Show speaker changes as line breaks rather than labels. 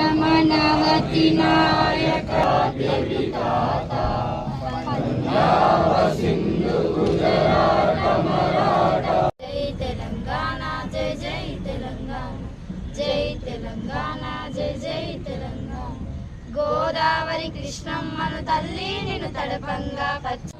జగన్మనవతి నాయక జై తెలంగాణ జై జై తెలంగాణ జై తెలంగాణ జై జై తెలంగాణ గోదావరి కృష్ణమ్మను తల్లి నిన్ను తడపంగా పచ్చ